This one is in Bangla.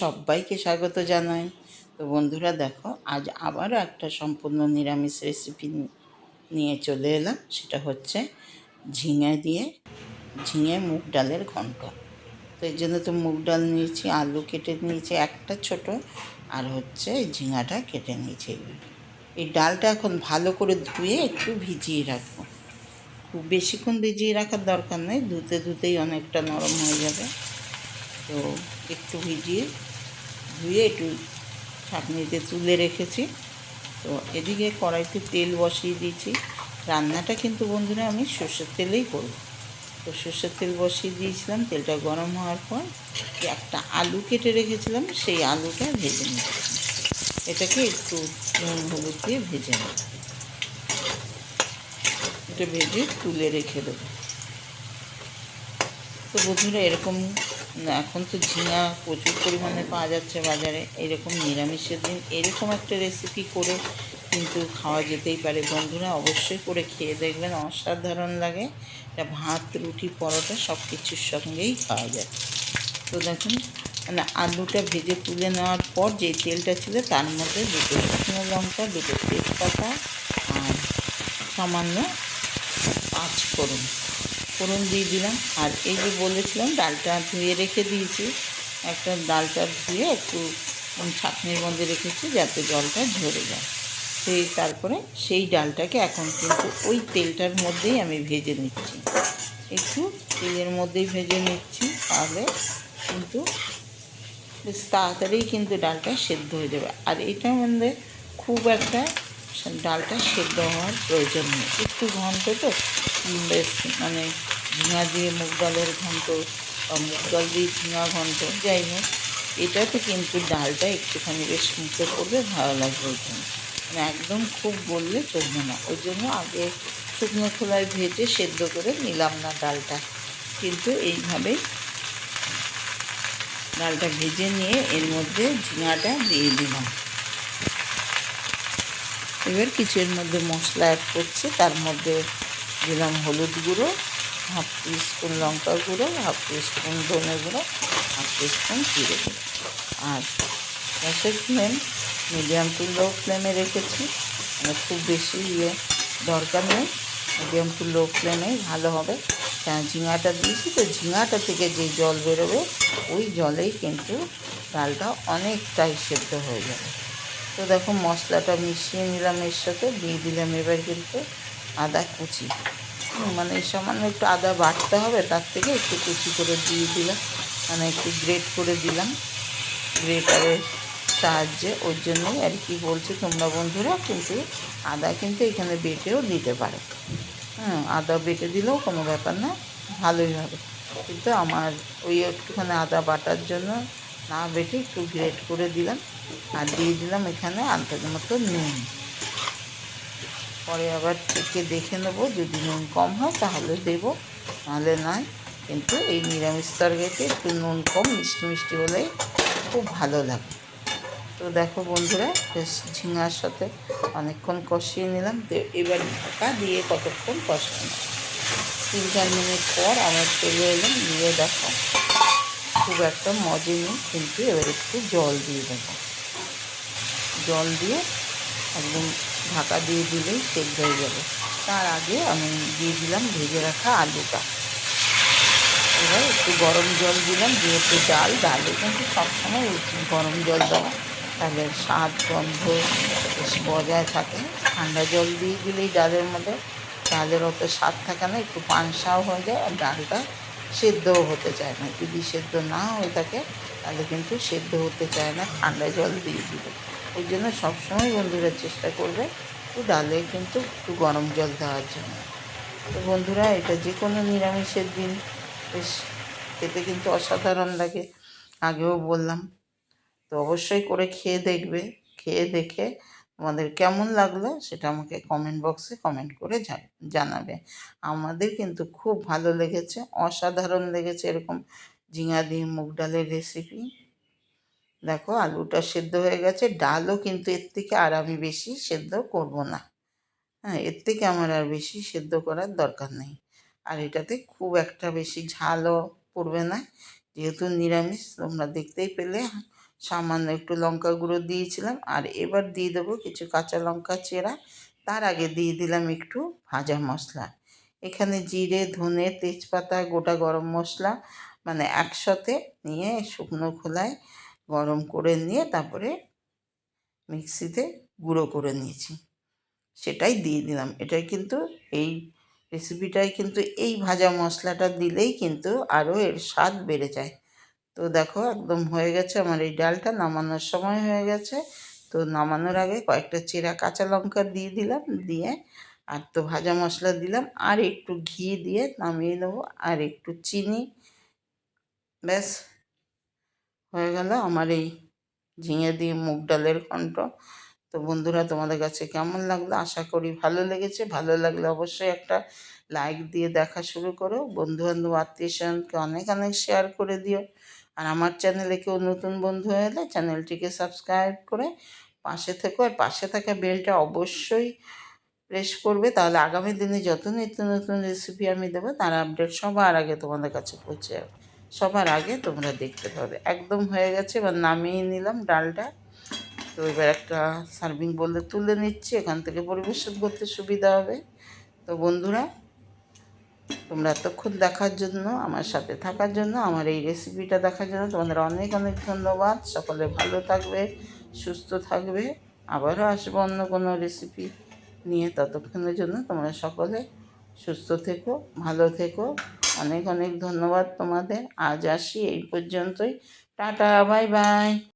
সবাইকে স্বাগত জানাই। তো বন্ধুরা দেখো, আজ আবারও একটা সম্পূর্ণ নিরামিষ রেসিপি নিয়ে চলে এলাম। সেটা হচ্ছে ঝিঙে দিয়ে ঝিঙে মুগ ডালের ঘন্ট। তো এই জন্য তো মুগ ডাল নিয়েছি, আলু কেটে নিয়েছি, একটা ছোট, আর হচ্ছে ঝিঙাটা কেটে নিয়েছি। এই ডালটা এখন ভালো করে ধুয়ে একটু ভিজিয়ে রাখব। খুব বেশিক্ষণ ভিজিয়ে রাখার দরকার নেই, ধুতে ধুতেই অনেকটা নরম হয়ে যাবে। তো একটু ভিজিয়ে ধুয়ে একটু ছাঁকনিতে তুলে রেখেছি। তো এদিকে কড়াইতে তেল বসিয়ে দিয়েছি। রান্নাটা কিন্তু বন্ধুরা আমি সর্ষের তেলেই করব। তো সর্ষের তেল বসিয়ে দিয়েছিলাম। তেলটা গরম হওয়ার পর একটা আলু কেটে রেখেছিলাম, সেই আলুটা ভেজে নিচ্ছি এটাকে একটু নুন হলুদ দিয়ে ভেজে নেব। এটা ভেজে তুলে রেখে দেবো। তো বন্ধুরা এরকম এখন তো ঝিঙা প্রচুর পরিমাণে পাওয়া যাচ্ছে বাজারে। এরকম নিরামিষের দিন এরকম একটা রেসিপি করে কিন্তু খাওয়া যেতেই পারে। বন্ধুরা, অবশ্যই করে খেয়ে দেখবেন, অসাধারণ লাগে। এটা ভাত, রুটি, পরোটা সব কিছুর সঙ্গেই খাওয়া যায়। তো দেখুন মানে আলুটা ভেজে তুলে নেওয়ার পর যে তেলটা ছিল তার মধ্যে দুটো শুকনো লঙ্কা, দুটো তেজপাতা আর সামান্য পাঁচ ফোড়ন ফোড়ন দিয়ে দিলাম। আর এই যে বলেছিলাম, ডালটা ধুয়ে রেখে দিয়েছি। একটা ডালটা ধুয়ে একটু ছাঁকনির মধ্যে রেখেছি যাতে জলটা ঝরে যায়। সেই তারপরে সেই ডালটাকে এখন কিন্তু ওই তেলটার মধ্যেই আমি ভেজে নিচ্ছি। একটু তেলের মধ্যেই ভেজে নিচ্ছি, তাহলে কিন্তু বেশ তাড়াতাড়ি কিন্তু ডালটা সেদ্ধ হয়ে যাবে। আর এটার মধ্যে খুব একটা ডালটা সেদ্ধ হওয়ার প্রয়োজন নেই। একটু ঘন্ট তো বেশ মানে ঝিঙা দিয়ে মুগ ডালের ঘন্ট বা মুগ ডাল দিয়ে ঝিঙা ঘন্ট, যাই হোক, এটাতে কিন্তু ডালটা একটুখানি বেশ মুখে পড়বে, ভালো লাগবে ওই জন্য। মানে একদম খুব বললে চলবে না। ওই জন্য আগে শুকনো খোলায় ভেজে সেদ্ধ করে নিলাম না ডালটা। কিন্তু এইভাবেই ডালটা ভেজে নিয়ে এর মধ্যে ঝিঙাটা দিয়ে দিলাম। এবার কিছু এর মধ্যে মশলা অ্যাড করছে। তার মধ্যে দিলাম হলুদ গুঁড়ো হাফ স্পুন লঙ্কা গুঁড়ো, হাফ স্পুন ধনে গুঁড়ো, হাফ স্পুন জিরে গুঁড়ো। আর গ্যাসের ফ্লেম মিডিয়াম টু লো ফ্লেমে রেখেছি। মানে খুব বেশি ইয়ে দরকার নেই। মিডিয়াম টু লো ফ্লেমেই ভালো হবে। কেন ঝিঙাটা দিয়েছি তো ঝিঙাটা থেকে যে জল বেরোবে, ওই জলেই কিন্তু ডালটা অনেকটাই সেদ্ধ হয়ে যাবে। তো দেখো মশলাটা মিশিয়ে নিলাম এর সাথে, দিয়ে দিলাম এবার কিন্তু আদা কুচি। মানে সামান্য একটু আদা বাটতে হবে, তার থেকে একটু কুচি করে দিয়ে দিলাম। মানে একটু গ্রেট করে দিলাম। গ্রেটারের সাহায্যে, ওর জন্যই আর কি বলছি তোমরা বন্ধুরা, কিন্তু আদা কিন্তু এখানে বেটেও দিতে পারো। হ্যাঁ আদা বেটে দিলেও কোনো ব্যাপার না, ভালোই হবে। কিন্তু আমার ওই একটুখানি আদা বাটার জন্য না বেটে একটু গ্রেট করে দিলাম। আর দিয়ে দিলাম এখানে আন্দাজ মতো নুন। পরে আবার চেকে দেখে নেব, যদি নুন কম হয় তাহলে দেবো, নাহলে নয়। কিন্তু এই নিরামিষ তরকারিতে একটু নুন কম, মিষ্টি মিষ্টি হলেই খুব ভালো লাগে। তো দেখো বন্ধুরা, বেশ ঝিঙার সাথে অনেকক্ষণ কষিয়ে নিলাম। এবার ঢাকা দিয়ে কতক্ষণ কষানো? তিন চার মিনিট পর আবার চলে এলাম। দিয়ে দেখো, খুব একটা মজে নেই, কিন্তু এবার একটু জল দিয়ে দেবো। জল দিয়ে একদম ঢাকা দিয়ে দিলেই সেদ্ধ হয়ে যাবে। তার আগে আমি দিয়ে দিলাম ভেজে রাখা আলুটা। এবার একটু গরম জল দিলাম, যেহেতু ডাল, ডালে কিন্তু সবসময় উচিত গরম জল দেওয়া। তাহলে স্বাদ, গন্ধ বজায় থাকে। ঠান্ডা জল দিয়ে দিলেই ডালের মধ্যে। ডালের অত স্বাদ থাকে না, একটু পানসাও হয়ে যায় আর ডালটা সেদ্ধও হতে চায় না। যদি সেদ্ধ না হয়ে থাকে, তাহলে কিন্তু সেদ্ধ হতে চায় না। ঠান্ডা জল দিয়ে দিবে ওই জন্য সবসময় বন্ধুরা চেষ্টা করবে একটু ডালে কিন্তু একটু গরম জল দেওয়ার জন্য। তো বন্ধুরা, এটা যে কোনো নিরামিষের দিন। বেশ, খেতে কিন্তু অসাধারণ লাগে, আগেও বললাম। তো অবশ্যই করে খেয়ে দেখবে, খেয়ে দেখে তোমাদের কেমন লাগল সেটা আমাকে কমেন্ট বক্সে কমেন্ট করে জানাবে। আমাদের কিন্তু খুব ভালো লেগেছে, অসাধারণ লেগেছে এরকম ঝিঙা দিয়ে মুগ ডালের রেসিপি দেখো, আলুটা সেদ্ধ হয়ে গেছে। ডালও কিন্তু এর থেকে আর আমি বেশি সেদ্ধ করব না। হ্যাঁ এর থেকে আমার আর বেশি সেদ্ধ করার দরকার নেই। আর এটাতে খুব একটা বেশি ঝালও পড়বে না। যেহেতু নিরামিষ, তোমরা দেখতেই পেলে। সামান্য একটু লঙ্কা গুঁড়ো দিয়েছিলাম। আর এবার দিয়ে দেবো কিছু কাঁচা লঙ্কা চেরা। তার আগে দিয়ে দিলাম একটু ভাজা মশলা। এখানে জিরে, ধনে, তেজপাতা, গোটা গরম মশলা মানে একসাথে নিয়ে শুকনো খোলায় গরম করে নিয়ে তারপরে মিক্সিতে গুঁড়ো করে নিয়েছি। সেটাই দিয়ে দিলাম। এটাই কিন্তু এই রেসিপিটাই কিন্তু এই ভাজা মশলাটা দিলেই কিন্তু আরও এর স্বাদ বেড়ে যায়। তো দেখো, একদম হয়ে গেছে আমার এই ডালটা। নামানোর সময় হয়ে গেছে। তো নামানোর আগে কয়েকটা চেরা কাঁচা লঙ্কা দিয়ে দিলাম, দিয়ে আর তো ভাজা মশলা দিলাম। আর একটু ঘি দিয়ে নামিয়ে নেব। আর একটু চিনি। ব্যাস। হয়ে গেল আমার এই ঝিঙে দিয়ে মুগ ডালের ঘন্ট তো বন্ধুরা, তোমাদের কাছে কেমন লাগল? আশা করি ভালো লেগেছে। ভালো লাগলে অবশ্যই একটা লাইক দিয়ে দেখা শুরু করো। বন্ধুবান্ধব, আত্মীয় স্বজনকে অনেক অনেক শেয়ার করে দিও। আর আমার চ্যানেলে কেউ নতুন বন্ধু হয়ে এলে চ্যানেলটিকে সাবস্ক্রাইব করে পাশে থেকো। আর পাশে থাকা বেলটা অবশ্যই প্রেস করবে। তাহলে আগামী দিনে যত নিত্য নতুন রেসিপি আমি দেবো, তার আপডেট সবার আগে তোমাদের কাছে পৌঁছে যাবে। সবার আগে তোমরা দেখতে পাবে। একদম হয়ে গেছে, এবার নামিয়ে নিলাম ডালটা। তো এবার একটা সার্ভিং বলতে তুলে নিচ্ছি, এখান থেকে পরিবেশন করতে সুবিধা হবে। তো বন্ধুরা, তোমরা এতক্ষণ দেখার জন্য, আমার সাথে থাকার জন্য, আমার এই রেসিপিটা দেখার জন্য তোমাদের অনেক অনেক ধন্যবাদ। সকলে ভালো থাকবে, সুস্থ থাকবে। আবারও আসব অন্য কোনো রেসিপি নিয়ে। ততক্ষণের জন্য তোমরা সকলে সুস্থ থেকো, ভালো থেকো। অনেক অনেক ধন্যবাদ তোমাদের। আজ আসি এই পর্যন্তই। Tata bye bye.